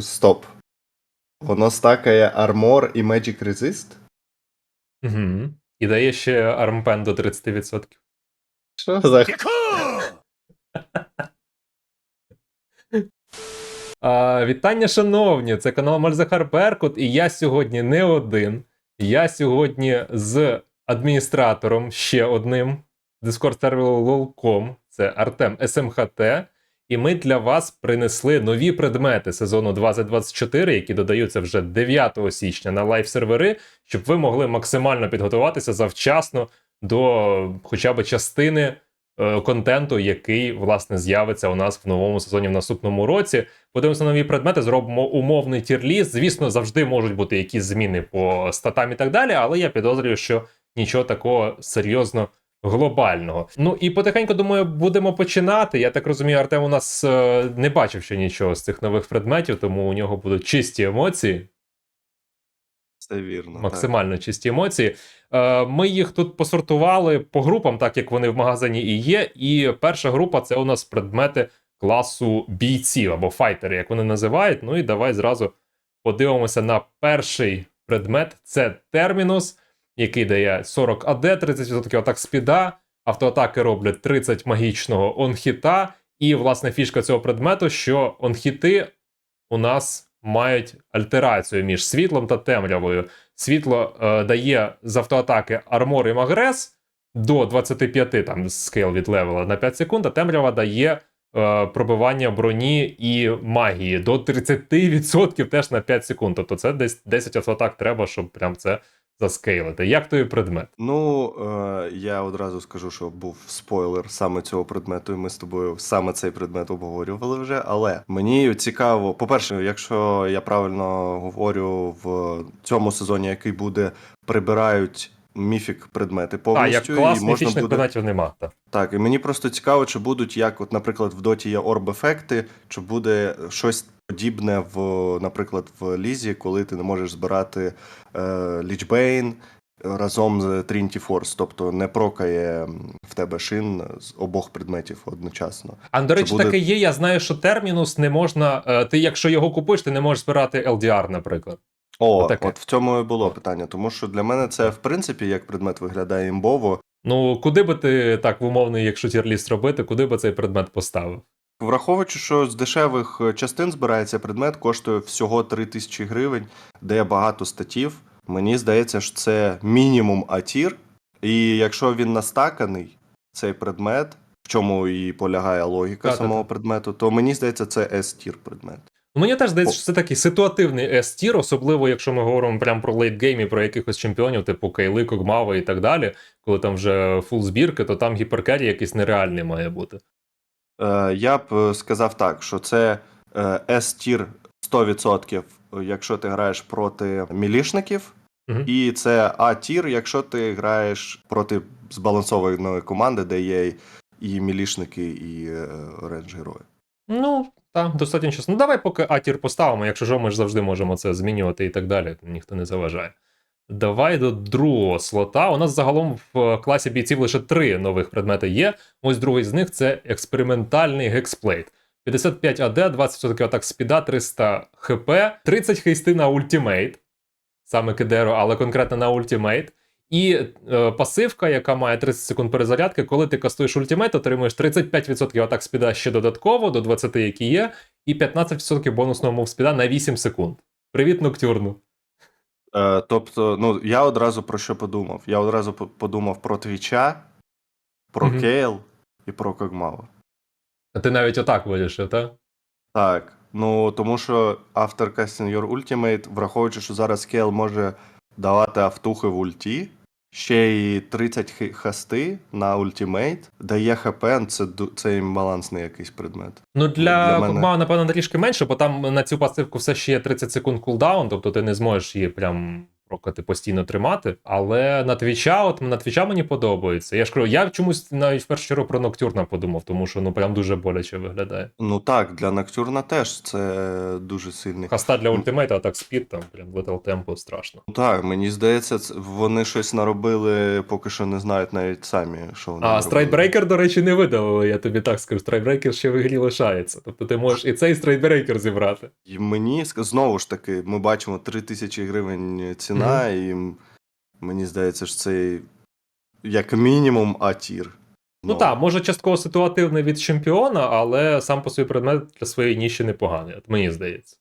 Стоп. Воно стакає армор і Magic Resist? Угу. І дає ще армпен до 30%. Що за А, вітання, шановні! Це канал Мальзахар Беркут, і я сьогодні не один. Я сьогодні з адміністратором ще одним Discord серверу LOL.com. Це Артем СМХТ. І ми для вас принесли нові предмети сезону 2024, які додаються вже 9 січня на лайв-сервери, щоб ви могли максимально підготуватися завчасно до хоча б частини е, контенту, який власне з'явиться у нас в новому сезоні в наступному році. Подивимося нові предмети, зробимо умовний тірліст. Звісно, завжди можуть бути якісь зміни по статам і так далі, але я підозрюю, що нічого такого серйозно глобального. Ну і потихеньку думаю, будемо починати. Я так розумію, Артем у нас е, не бачив ще нічого з цих нових предметів, тому у нього будуть чисті емоції. Це вірно. так. максимально чисті емоції. Е, Ми їх тут посортували по групам, так як вони в магазині і є. І перша група це у нас предмети класу бійців або файтери, як вони називають. Ну і давай зразу подивимося на перший предмет: це термінус, який дає 40 АД, 30% атак спіда, автоатаки роблять 30 магічного онхіта. І, власне, фішка цього предмету, що онхіти у нас мають альтерацію між світлом та темрявою. Світло е, дає з автоатаки армор і магрес до 25 там скейл від левела на 5 секунд, а темрява дає е, пробивання броні і магії до 30% теж на 5 секунд. Тобто це десь 10 автоатак треба, щоб прям це заскейлити. Як той предмет? Ну, е, я одразу скажу, що був спойлер саме цього предмету, і ми з тобою саме цей предмет обговорювали вже. Але мені цікаво, по-перше, якщо я правильно говорю, в цьому сезоні, який буде, прибирають міфік предмети А, повністю. як клас і можна міфічних буде... предметів нема. Так. Так, і мені просто цікаво, чи будуть, як, от, наприклад, в доті є орб-ефекти, чи буде щось подібне в, наприклад, в Лізі, коли ти не можеш збирати е, Лічбейн разом з Trinity Force, тобто не прокає в тебе шин з обох предметів одночасно. А до речі, буде- таке є. Я знаю, що термінус не можна. е, Ти, якщо його купиш, ти не можеш збирати LDR, наприклад. О, Отаке. от в цьому і було питання, тому що для мене це, в принципі, як предмет виглядає імбово. Ну, куди би ти так в умовний, якщо тірліст робити, куди би цей предмет поставив? Враховуючи, що з дешевих е, частин збирається предмет, коштує всього 3 тисячі гривень, де багато статів. Мені здається, що це мінімум А-тір. І якщо він настаканий, цей предмет, в чому і полягає логіка Та-та-та. самого предмету, то мені здається, це S-тір предмет. Мені теж здається, що це такий ситуативний S-тір, особливо якщо ми говоримо прямо про лейтгейм і про якихось чемпіонів, типу Кейли, Когмава і так далі, коли там вже фул збірки, то там гіперкері якийсь нереальний має бути. Е, я б е, сказав так, що це е, S-тір 100%, якщо ти граєш проти мілішників, Мгм. і це А-тір, якщо ти граєш проти збалансованої команди, де є і мілішники, і е, рейндж герої. Ну, так, достатньо чесно. Ну, давай поки А-тір поставимо, якщо що, ми ж завжди можемо це змінювати і так далі, ніхто не заважає. Давай до другого слота. У нас загалом в класі бійців лише три нових предмети є. Ось другий з них це експериментальний гексплейт. 55 АД, 20% атак спіда, 300 хп, 30 хейсти на ультимейт, саме кидеро, але конкретно на ультимейт. І е, пасивка, яка має 30 секунд перезарядки, коли ти кастуєш ультимейт, отримуєш 35% атак спіда ще додатково до 20, які є, і 15% бонусного мов спіда на 8 секунд. Привіт, Ноктюрну. Е, тобто, ну я одразу про що подумав? Я одразу подумав про Твіча, про Мгм. Кейл і про Когмава. А ти навіть отак вирішив, так? Так, ну тому що Casting Your Ultimate, враховуючи, що зараз Кейл може давати автухи в ульті, ще й 30 хи- хасти на ультимейт, дає ХП, це, це балансний якийсь предмет. Ну, для, Для мене- напевно, трішки менше, бо там на цю пасивку все ще є 30 секунд кулдаун, тобто ти не зможеш її прям прокати постійно тримати. Але на твіча, от на твіча мені подобається. Я ж кажу, я чомусь навіть в першу чергу про Ноктюрна подумав, тому що ну прям дуже боляче виглядає. Ну так, для Ноктюрна теж це дуже сильний. Хаста для ультимейта, а так спід, там прям Lethal Tempo страшно. Ну Так, мені здається, вони щось наробили, поки що не знають навіть самі, що вони А страйкбрейкер, до речі, не видалили, я тобі так скажу. Страйкбрейкер ще в грі лишається. Тобто ти можеш і цей страйкбрейкер зібрати. І мені знову ж таки, ми бачимо 3 тисячі гривень ціна, і мені здається, що це як мінімум А-тір. Ну так, може частково ситуативний від чемпіона, але сам по собі предмет для своєї ніші непоганий, мені здається.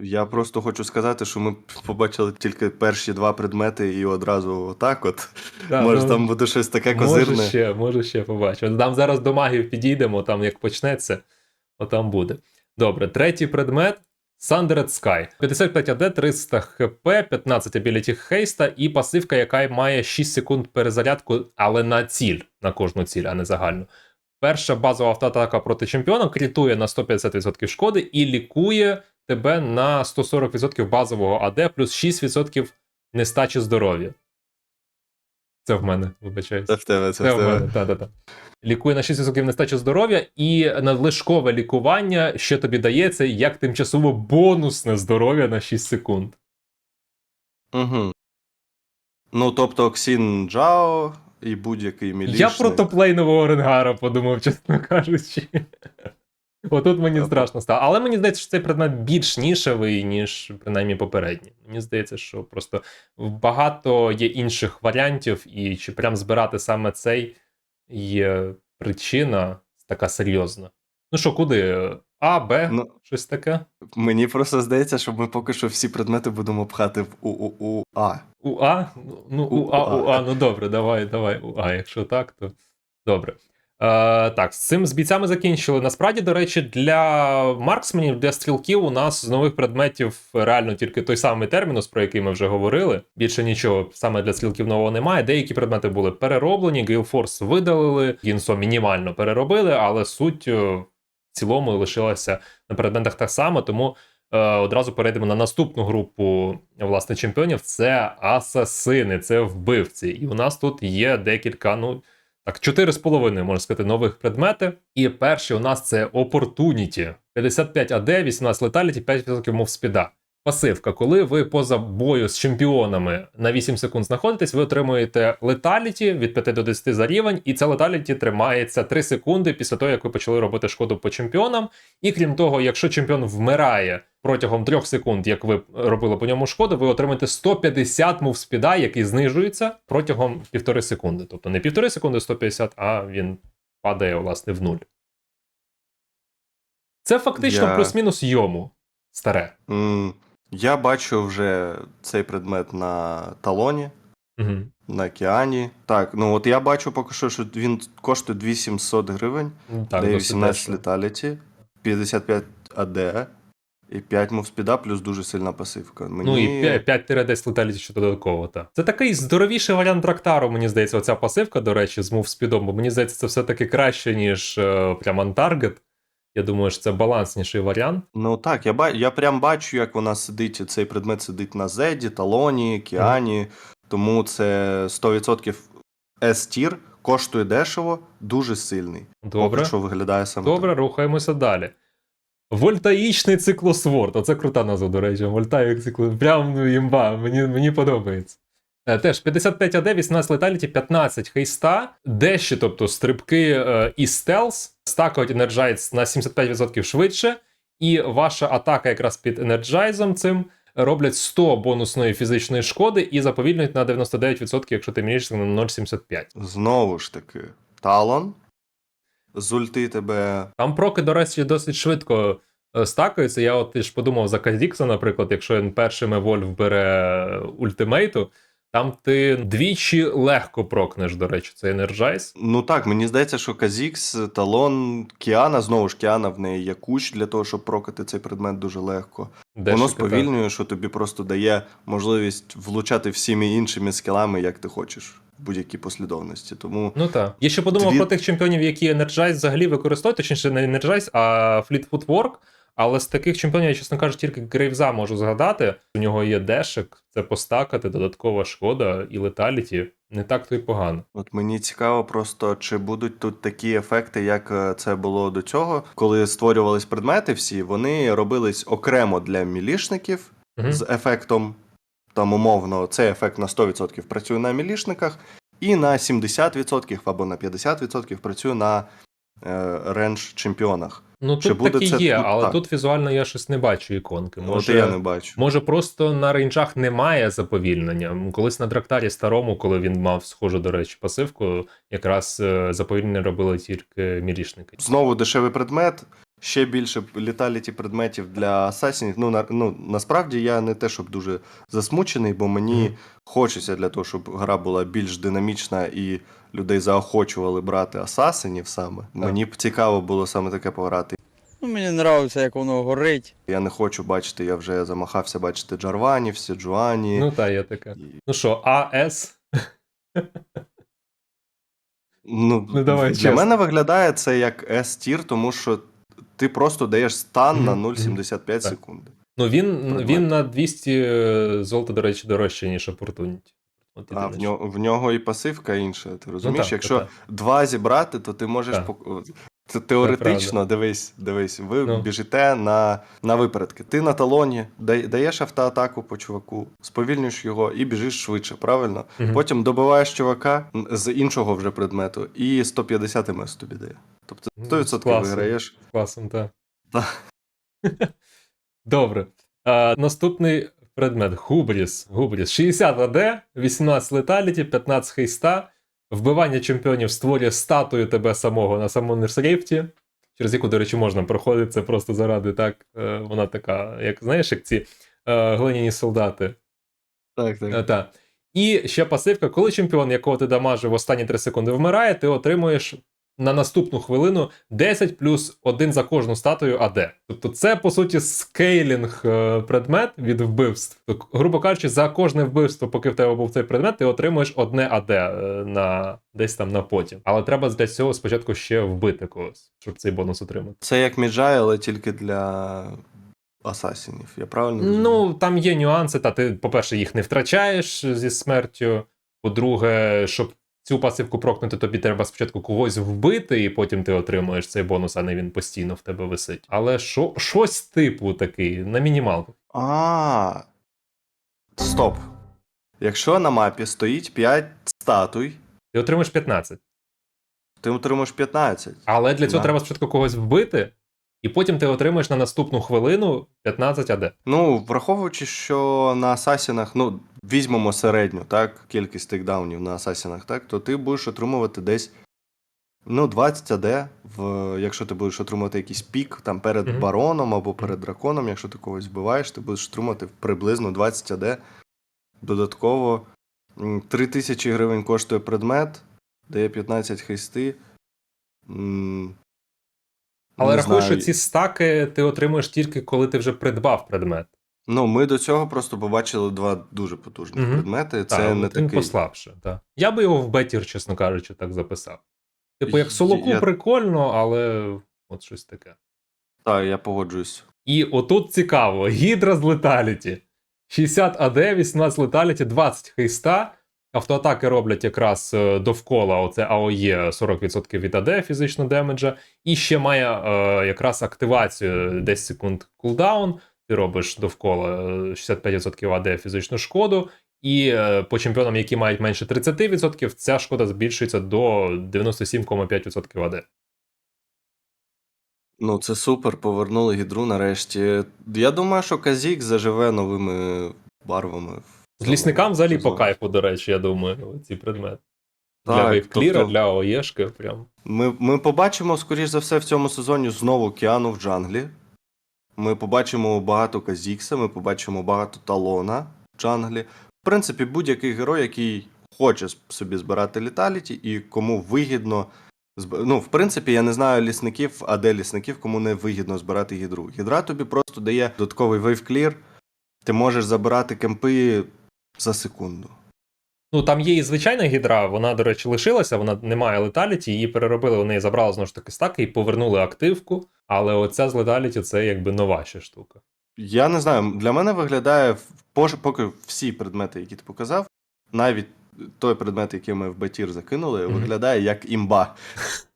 Я просто хочу сказати, що ми побачили тільки перші два предмети і одразу отак от. Да, Може, ну, там буде щось таке козирне. Може ще, може ще побачимо. Там зараз до магів підійдемо, там як почнеться, отам буде. Добре, третій предмет. Sundered Sky. 55 АД, 300 хп, 15 абіліті хейста і пасивка, яка має 6 секунд перезарядку, але на ціль, на кожну ціль, а не загальну. Перша базова автоатака проти чемпіона крітує на 150% шкоди і лікує тебе на 140% базового АД плюс 6% нестачі здоров'я. Це в мене, вибачаюсь. Це в тебе, це, Це в в тебе. мене, та-та-та. Лікує на 6% нестачі здоров'я, і надлишкове лікування ще тобі дається як тимчасово бонусне здоров'я на 6 секунд. Угу. Ну, тобто Оксін Джао і будь-який мілішник. Я про топлейнового ренгара подумав, чесно кажучи. Отут мені страшно стало. Але мені здається, що цей предмет більш нішевий, ніж принаймні попередній. Мені здається, що просто багато є інших варіантів, і чи прям збирати саме цей є причина така серйозна. Ну що, куди? А, Б, Ну, щось таке? мені просто здається, що ми поки що всі предмети будемо пхати в УУА. У А? Ну, у А, у А, ну добре, давай, давай, у А. Якщо так, то добре. Е, так, з цим з бійцями закінчили. Насправді, до речі, для марксменів, для стрілків у нас з нових предметів реально тільки той самий термінус, про який ми вже говорили. Більше нічого саме для стрілків нового немає. Деякі предмети були перероблені, Гейлфорс видалили, Гінсо мінімально переробили, але суть е, в цілому лишилася на предметах так само, тому. Е, одразу перейдемо на наступну групу власне чемпіонів. Це асасини, це вбивці. І у нас тут є декілька, ну так, 4,5, можна сказати, нових предмети. І перший у нас це Opportunity. 55 AD, 18 Lethality, 5% мов спіда. Пасивка. Коли ви поза бою з чемпіонами на 8 секунд знаходитесь, ви отримуєте леталіті від 5 до 10 за рівень, і це леталіті тримається 3 секунди після того, як ви почали робити шкоду по чемпіонам. І крім того, якщо чемпіон вмирає протягом 3 секунд, як ви робили по ньому шкоду, ви отримаєте 150 мов спіда, який знижується протягом півтори секунди. Тобто не півтори секунди 150, а він падає власне в нуль. Це фактично Я- плюс-мінус йому старе. М, Я бачу вже цей предмет на талоні, Угу. на океані. Так, ну от я бачу поки що, що він коштує 2700 гривень, Так, дає 18 дешево. леталіті, 55 АД і 5 мовспіда, плюс дуже сильна пасивка. Мені... Ну і 5-10 леталіті ще додатково, так. Це такий здоровіший варіант трактару, мені здається, оця пасивка, до речі, з мов спідом, бо мені здається, це все-таки краще, ніж е, прям антаргет. Я думаю, що це балансніший варіант. Ну так, я, ба... я прям бачу, як вона сидить, цей предмет сидить на Зеді, талоні, Кіані, тому це 100% S-тір, коштує дешево, дуже сильний. Добре. Поки що виглядає саме Добре, рухаємося далі. Вольтаїчний циклосворд. Оце крута назва, до речі. Вольтаїк циклосворд. Прям ну, імба, мені, мені подобається. Е, Теж 55 AD, 18 леталіті, 15 хейста, дещі, тобто стрибки е, і стелс, стакають енерджайз на 75% швидше, і ваша атака якраз під енерджайзом цим роблять 100 бонусної фізичної шкоди і заповільнюють на 99%, якщо ти міряєшся на 0,75. Знову ж таки, талон. З ульти тебе. Там проки, до речі, досить швидко е, стакаються. Я от ж подумав за Казікса, наприклад, якщо він першим Евольв бере ультимейту, там ти двічі легко прокнеш, до речі, цей енерджайз. Ну так, мені здається, що Казікс, талон, Кіана, знову ж Кіана в неї є кущ для того, щоб прокати цей предмет дуже легко. Воно сповільнює, що тобі просто дає можливість влучати всіми іншими скілами, як ти хочеш, в будь-якій послідовності. Тому Ну так. Я ще подумав Дві- про тих чемпіонів, які енерджайз взагалі використовують, точніше не енерджайз, а Fleetwood Work. Але з таких чемпіонів, я, чесно кажучи, тільки Грейвза можу згадати. У нього є дешик, це постакати, додаткова шкода і леталіті. Не так то й погано. От мені цікаво просто, чи будуть тут такі ефекти, як е, це було до цього, коли створювались предмети всі, вони робились окремо для мілішників Мгм. з ефектом. Там умовно, цей ефект на 100% працює на мілішниках, і на 70% або на 50% працює на е, рендж чемпіонах. Ну тут буде такі це є, але так? тут візуально я щось не бачу іконки. От я не бачу. Може, просто на рейнджах немає заповільнення. Колись на Драктарі старому, коли він мав схожу, до речі, пасивку, якраз е, заповільнення робили тільки мірішники. Знову дешевий предмет. Ще більше літаліті предметів для асасінів. Ну, на, ну насправді я не те, щоб дуже засмучений, бо мені Мгм. хочеться для того, щоб гра була більш динамічна і людей заохочували брати асасинів саме. Мені б цікаво було саме таке пограти. Ну, мені подобається, як воно горить. Я не хочу бачити, я вже замахався бачити Джарванів, Сіджуані. Ну так, є таке. І- Ну що, АС? Ну, Ну, давай для чесно. мене виглядає це як S-тір, тому що ти просто даєш стан на Мгм, мгм. 0,75 Так. секунди. Ну він, він на 200 золота, до речі, дорожче, ніж Opportunity. От А в нього, в нього і пасивка інша. Ти розумієш? Ну так, Якщо так, два зібрати, то ти можеш Так. пок- Те- теоретично, дивись, дивись, ви Ну. біжите на, на випередки. Ти на талоні даєш автоатаку по чуваку, сповільнюєш його і біжиш швидше, правильно? Мгм. Потім добиваєш чувака з іншого вже предмету, і 150 МС тобі дає. Тобто Ну, 100% класно. виграєш. Класом, так. Так. Добре. А, наступний предмет Губріс. Губріс. 60 АД, 18 леталіті, 15 хейста. Вбивання чемпіонів створює статую тебе самого на Summoner's Rift, через яку, до речі, можна проходити це просто заради так. е, Вона така, як знаєш, як ці е, глиняні солдати. Так, Е, Та. І ще пасивка, коли чемпіон, якого ти дамажив в останні 3 секунди, вмирає, ти отримуєш на наступну хвилину 10 плюс 1 за кожну статую АД. Тобто це, по суті, скейлінг е, предмет від вбивств. Тобто, грубо кажучи, за кожне вбивство, поки в тебе був цей предмет, ти отримуєш одне АД е, на, десь там на потім. Але треба для цього спочатку ще вбити когось, щоб цей бонус отримати. Це як Міджай, але тільки для асасінів. Я правильно розумію? Ну, там є нюанси, та ти, по-перше, їх не втрачаєш зі смертю. По-друге, щоб цю пасивку прокнути, тобі треба спочатку когось вбити, і потім ти отримуєш цей бонус, а не він постійно в тебе висить. Але що, щось типу такий, на мінімалку. А. Стоп. Якщо на мапі стоїть 5 статуй, Ти отримуєш 15. ти отримаєш 15. Але для цього Да. треба спочатку когось вбити, і потім ти отримуєш на наступну хвилину 15 АД. Ну, враховуючи, що на асасінах, ну, візьмемо середню, так, кількість тейкдаунів на асасінах, так, то ти будеш отримувати десь. Ну, 20 АД, в, якщо ти будеш отримувати якийсь пік там перед Мгм. бароном або перед драконом, якщо ти когось вбиваєш, ти будеш отримувати приблизно 20 АД. Додатково м, 3000 гривень коштує предмет, дає 15 хейсти. Але не рахуй, знаю. що ці стаки ти отримуєш тільки коли ти вже придбав предмет. Ну, ми до цього просто побачили два дуже потужних Мгм. предмети. Це Та, не от він такий. послабше. Та. Я би його в бетір, чесно кажучи, так записав. Типу, як солоку Я- прикольно, але от щось таке. Так, я погоджуюсь. І отут цікаво: гідра з леталіті. 60 АД, 18 леталіті, 20 хейста. Автоатаки роблять якраз е, довкола оце АОЄ 40% від АД фізичного демеджа. І ще має е, якраз активацію 10 секунд кулдаун. Ти робиш довкола е, 65% АД фізичну шкоду. І е, по чемпіонам, які мають менше 30%, ця шкода збільшується до 97,5% АД. Ну, це супер, повернули гідру нарешті. Я думаю, що Казік заживе новими барвами. З лісникам взагалі по кайфу, до речі, я думаю, ці предмети. Для вейвкліра, тобто- для ОЄшки, прям. Ми, ми побачимо, скоріш за все, в цьому сезоні знову Кіану в джанглі. Ми побачимо багато Казікса, ми побачимо багато талона в джанглі. В принципі, будь-який герой, який хоче собі збирати літаліті і кому вигідно. Ну, в принципі, я не знаю лісників, а де лісників, кому не вигідно збирати гідру. Гідра тобі просто дає додатковий вейвклір. Ти можеш забирати кемпи за секунду. Ну, там є і звичайна гідра, вона, до речі, лишилася, вона не має леталіті, її переробили, вони забрали знову ж таки стаки і повернули активку. Але оця з леталіті це якби нова ще штука. Я не знаю, для мене виглядає поки всі предмети, які ти показав, навіть той предмет, який ми в Бетір закинули, Мгм. виглядає як імба.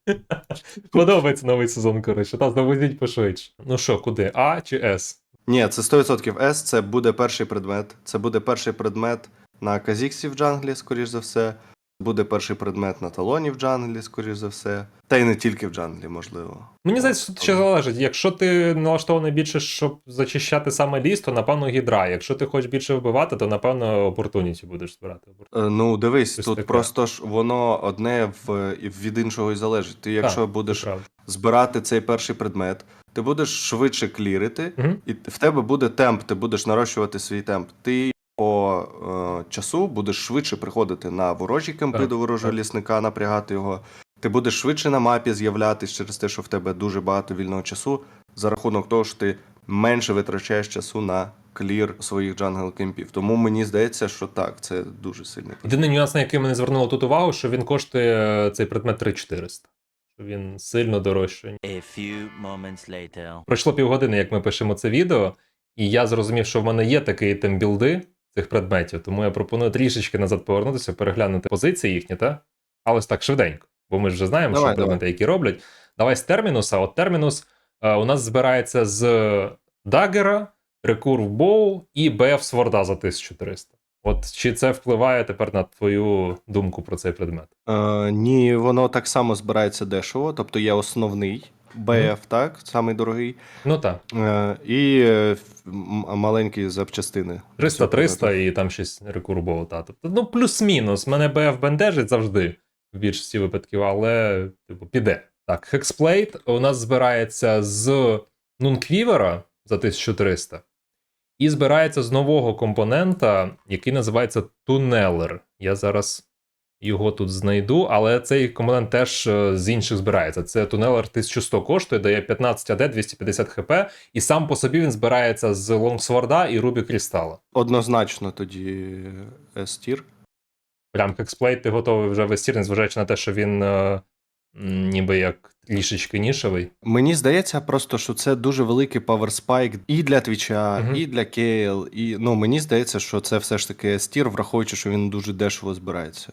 Подобається новий сезон, коротше. Та завозіть пошвидше. Ну що, куди? А чи С? Ні, це 100% S, це буде перший предмет. Це буде перший предмет на Казіксі в джанглі, скоріш за все. Буде перший предмет на талоні в джанглі, скоріш за все. Та й не тільки в джанглі, можливо. Мені здається, що тут ще залежить. Якщо ти налаштований більше, щоб зачищати саме ліс, то напевно гідра. Якщо ти хочеш більше вбивати, то напевно опортуніті будеш збирати. Е, Ну, дивись, Щось тут таке. просто ж воно одне в, від іншого і залежить. Ти, якщо Так, будеш правда. збирати цей перший предмет, ти будеш швидше клірити, Мгм. і в тебе буде темп, ти будеш нарощувати свій темп. Ти по е, часу будеш швидше приходити на ворожі кемпи Так, до ворожого так. лісника, напрягати його. Ти будеш швидше на мапі з'являтись через те, що в тебе дуже багато вільного часу, за рахунок того, що ти менше витрачаєш часу на клір своїх джангл кемпів. Тому мені здається, що так, це дуже сильний. Єдиний нюанс, на який ми не звернули тут увагу, що він коштує е, цей предмет 3400. Він сильно дорожчий. A few moments later. Пройшло півгодини, як ми пишемо це відео, і я зрозумів, що в мене є такий тембілди цих предметів, тому я пропоную трішечки назад повернутися, переглянути позиції їхні, та? Але ось так швиденько, бо ми ж вже знаємо, Давай, що предмети, які роблять. Давай з термінуса. От термінус е, у нас збирається з дагера, рекурв боу і БФ Сворда за 1300. От чи це впливає тепер на твою думку про цей предмет? Е, ні, воно так само збирається дешево, тобто є основний БФ, так, самий дорогий, Ну так, е, і маленькі запчастини. 300-300 і там щось рекурбово. Та. Тобто, ну, плюс-мінус. Мене БФ бендежить завжди в більшості випадків, але типу, піде. Так, Хексплейт у нас збирається з Нунквівера за 1300 і збирається з нового компонента, який називається Тунелер. Я зараз його тут знайду, але цей компонент теж е, з інших збирається. Це Тунелер 1100 коштує, дає 15 АД, 250 хп, і сам по собі він збирається з Лонгсворда і Рубі Крістала. Однозначно тоді S-тір. Прям хексплейт ти готовий вже вестір, незважаючи на те, що він е, ніби як трішечки нішевий. Мені здається просто, що це дуже великий паверспайк і для Твіча, Мгм. і для Кейл. І ну мені здається, що це все ж таки S-тір, враховуючи, що він дуже дешево збирається.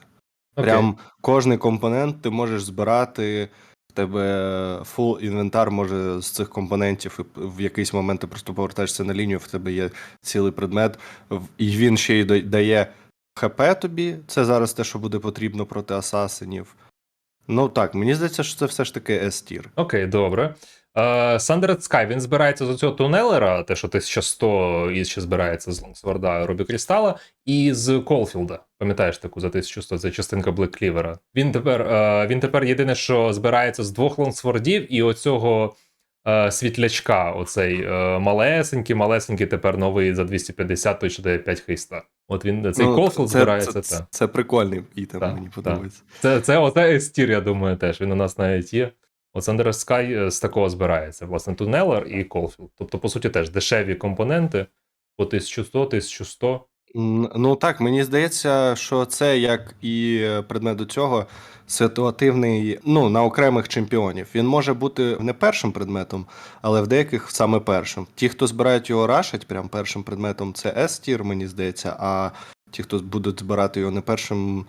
Окей. Прям кожний компонент ти можеш збирати. В тебе фул інвентар може з цих компонентів, і в якийсь момент ти просто повертаєшся на лінію, в тебе є цілий предмет, і він ще й дає ХП тобі. Це зараз те, що буде потрібно проти асасинів. Ну так, мені здається, що це все ж таки S-тір. Окей, добре. Е, Sundered Скай він збирається з цього тунелера, те, що 1100 і ще збирається з Лонгсворда Робі Крістала, і з Колфілда. Пам'ятаєш таку за 1100, це частинка Блек Клівера. Він тепер, е, він тепер єдине, що збирається з двох лонгсвордів і оцього світлячка, оцей е, малесенький, малесенький тепер новий за 250, той що дає 5 хейста. От він цей Колфілд збирається. Ну, це, та. це прикольний ітем, Так, мені подобається. Це, це оце S-тір, я думаю, теж. Він у нас навіть є. От Thunder Sky е, з такого збирається. Власне, тунелер і Колфілд. Тобто, по суті, теж дешеві компоненти по 1100, 1100. М, Ну так, мені здається, що це як і е, предмет до цього ситуативний, ну, на окремих чемпіонів. Він може бути не першим предметом, але в деяких саме першим. Ті, хто збирають його рашать, прям першим предметом, це S-тір, мені здається, а ті, хто будуть збирати його не першим,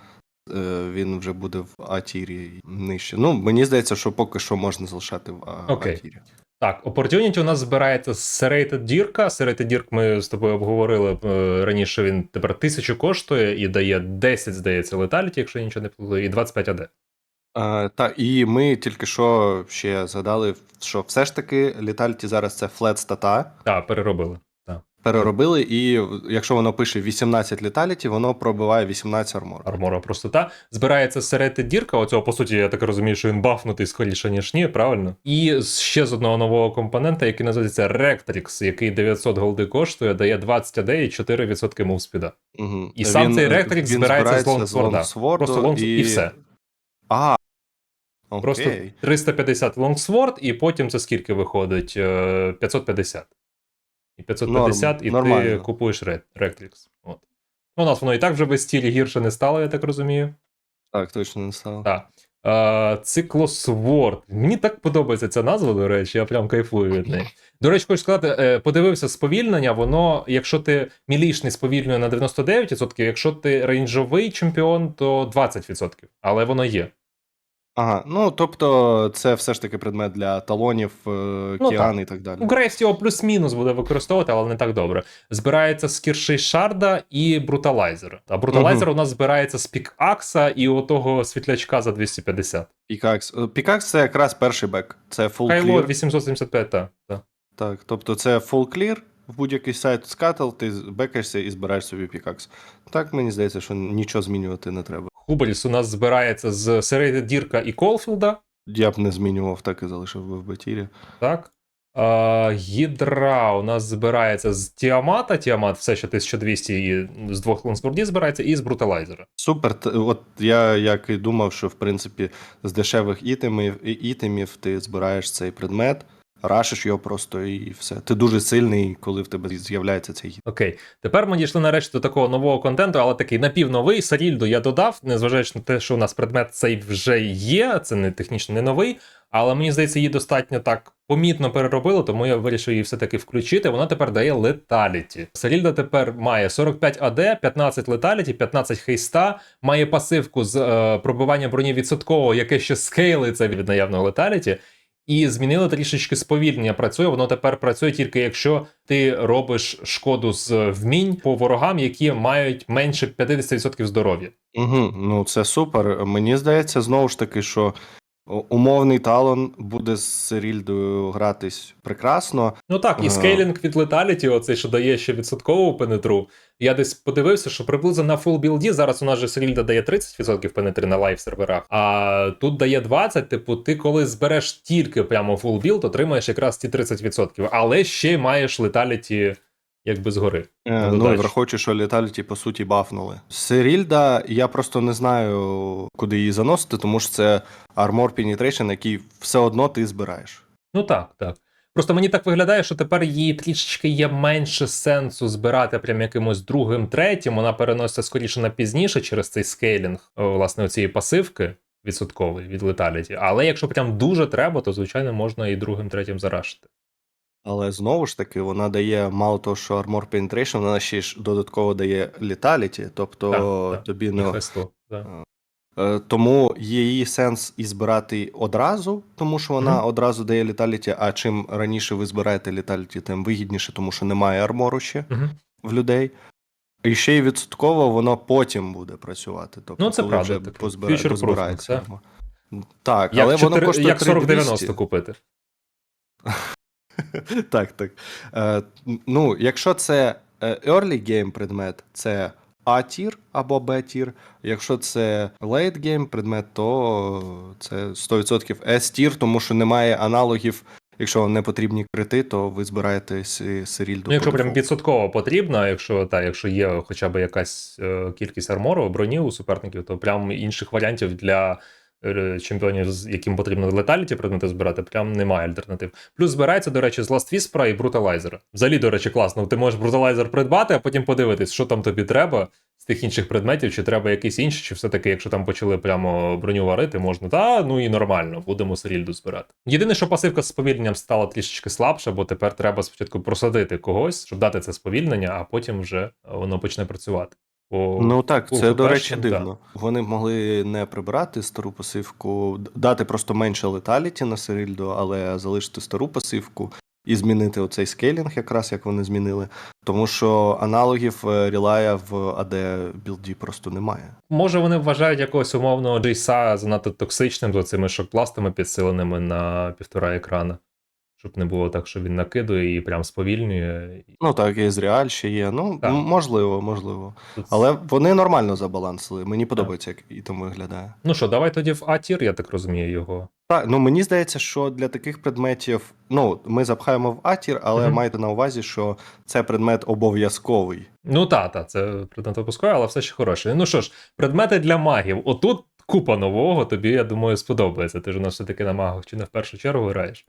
е, він вже буде в А-тірі нижче. Ну, мені здається, що поки що можна залишати в А- Окей. Так, Opportunity у нас збирається з Serrated дірка. Serrated дірк ми з тобою обговорили е, раніше. Він тепер тисячу коштує і дає 10, здається, леталіті, якщо я нічого не плутаю, і 25 АД. А, так, і ми тільки що ще згадали, що все ж таки літальті зараз це флет стата. Так, переробили. Переробили, і якщо воно пише 18 літаліті, воно пробиває 18 армор. Армора простота. Збирається Serrated дірка. Оцього, по суті, я так розумію, що він бафнутий скоріше, ніж ні, правильно? І ще з одного нового компонента, який називається Rectrix, який 900 голди коштує, дає 20 АД і 4% мувспіда. Угу. І сам цей Rectrix збирається з Longsword'а. Просто лонг... і... все. А, окей. Просто 350 лонгсворд, і потім це скільки виходить? Е, 550. І 550, Норм, і ти купуєш Ре- Rectrix. От. Ну, у нас воно і так вже в стілі гірше не стало, я так розумію. Так, точно не стало. Так. Е, Циклосворд. Мені так подобається ця назва, до речі, я прям кайфую від неї. До речі, хочу сказати, е, подивився сповільнення, воно, якщо ти мілішний сповільнює на 99%, якщо ти рейнджовий чемпіон, то 20%. Але воно є. Ага, ну тобто це все ж таки предмет для талонів, е, Ну, кіан і так далі. Грейс його плюс-мінус буде використовувати, але не так добре. Збирається з кірши Шарда і бруталайзера. А бруталайзер у нас збирається з пікакса і отого світлячка за 250. Пікакс. Е, Пікакс це якраз перший бек. Це full Хайло clear. 875, так. Та. Так, тобто це full clear, в будь-який сайт скатл, ти бекаєшся і збираєш собі пікакс. Так мені здається, що нічого змінювати не треба. Хубеліс у нас збирається з Серейда Дірка і Колфілда. Я б не змінював, так і залишив би в бетірі. Так. А, Гідра у нас збирається з Тіамата. Тіамат все ще 1200 і з двох лансвордів збирається, і з бруталайзера. Супер. От я як і думав, що в принципі з дешевих ітемів, ітемів ти збираєш цей предмет, рашиш його просто і все. Ти дуже сильний, коли в тебе з'являється цей гід. Окей, тепер ми дійшли нарешті до такого нового контенту, але такий напівновий. Сарільду я додав, незважаючи на те, що у нас предмет цей вже є, це не технічно не новий. Але мені здається, її достатньо так помітно переробили, тому я вирішив її все-таки включити. Вона тепер дає леталіті. Сарільда тепер має 45 АД, 15 леталіті, 15 хейста, має пасивку з е, пробивання броні відсоткового, яке ще скейлиться від наявного леталіті. І змінили трішечки сповільнення. Працює воно тепер працює тільки якщо ти робиш шкоду з вмінь по ворогам, які мають менше 50% здоров'я. Угу, ну це супер. Мені здається, знову ж таки, що умовний талон буде з Серільдою гратись прекрасно. Ну так, і скейлінг від леталіті, оцей, що дає ще відсоткову пенетру. Я десь подивився, що приблизно на фул білді зараз у нас же Серільда дає 30% пенетри на лайв серверах, а тут дає 20%. Типу, ти коли збереш тільки прямо фул білд, отримаєш якраз ті 30%, але ще маєш леталіті якби згори. Е, Ну, враховуючи, що літаліті, по суті, бафнули. Серільда, я просто не знаю, куди її заносити, тому що це Armor Penetration, який все одно ти збираєш. Ну так, так. Просто мені так виглядає, що тепер їй трішечки є менше сенсу збирати прям якимось другим, третім. Вона переноситься скоріше на пізніше через цей скейлінг, власне, цієї пасивки відсоткової від леталіті. Але якщо прям дуже треба, то звичайно можна і другим, третім зарашити. Але знову ж таки, вона дає мало того, що Armor Penetration, вона ще ж додатково дає літаліті, тобто тобі І не хресту. Да. Тому є її сенс і збирати одразу, тому що вона Мгм. одразу дає літаліті, а чим раніше ви збираєте літаліті, тим вигідніше, тому що немає армору ще Мгм. в людей. І ще й відсотково воно потім буде працювати. Тобто, Ну, це коли правда, вже позбира... Future-proofing, позбирається. так? Так, Як, але воно коштує як 4090 купити. так, так. Е, ну, якщо це е, early game предмет, це А-тір або Б-тір. Якщо це late game предмет, то це 100% S-тір, тому що немає аналогів. Якщо вам не потрібні крити, то ви збираєте сі- Сирільду. Ну, якщо прям відсотково потрібно, якщо та, якщо є хоча б якась е, кількість армору, броні у суперників, то прям інших варіантів для чемпіонів, з яким потрібно леталіті предмети збирати, прям немає альтернатив. Плюс збирається, до речі, з Last Whisper і бруталайзера. Взагалі, до речі, класно. Ти можеш бруталайзер придбати, а потім подивитись, що там тобі треба з тих інших предметів, чи треба якийсь інший, чи все-таки, якщо там почали прямо броню варити, можна, та ну і нормально, будемо серільду збирати. Єдине, що пасивка з сповільненням стала трішечки слабша, бо тепер треба спочатку просадити когось, щоб дати це сповільнення, а потім вже воно почне працювати. Бо Ну так, у це, до речі, дивно. Вони б могли не прибирати стару пасивку, дати просто менше леталіті на Сирильду, але залишити стару пасивку і змінити оцей скейлінг, якраз як вони змінили. Тому що аналогів е, релая в АД білді просто немає. Може, вони вважають якогось умовного джейса занадто токсичним за цими шокпластами підсиленими на півтора екрана. Щоб не було так, що він накидує і прям сповільнює. Ну так, і з Реаль ще є. Ну, Так. можливо, можливо. Тут- Але вони нормально забалансили. Мені подобається, як і тому виглядає. Ну що, давай тоді в А-тір, я так розумію його. Так, ну мені здається, що для таких предметів, ну, ми запхаємо в атір, але Мгм. майте на увазі, що це предмет обов'язковий. Ну та, та, це предмет випускаю, але все ще хороше. Ну що ж, предмети для магів. Отут купа нового, тобі, я думаю, сподобається. Ти ж у нас все-таки на магах чи не в першу чергу граєш.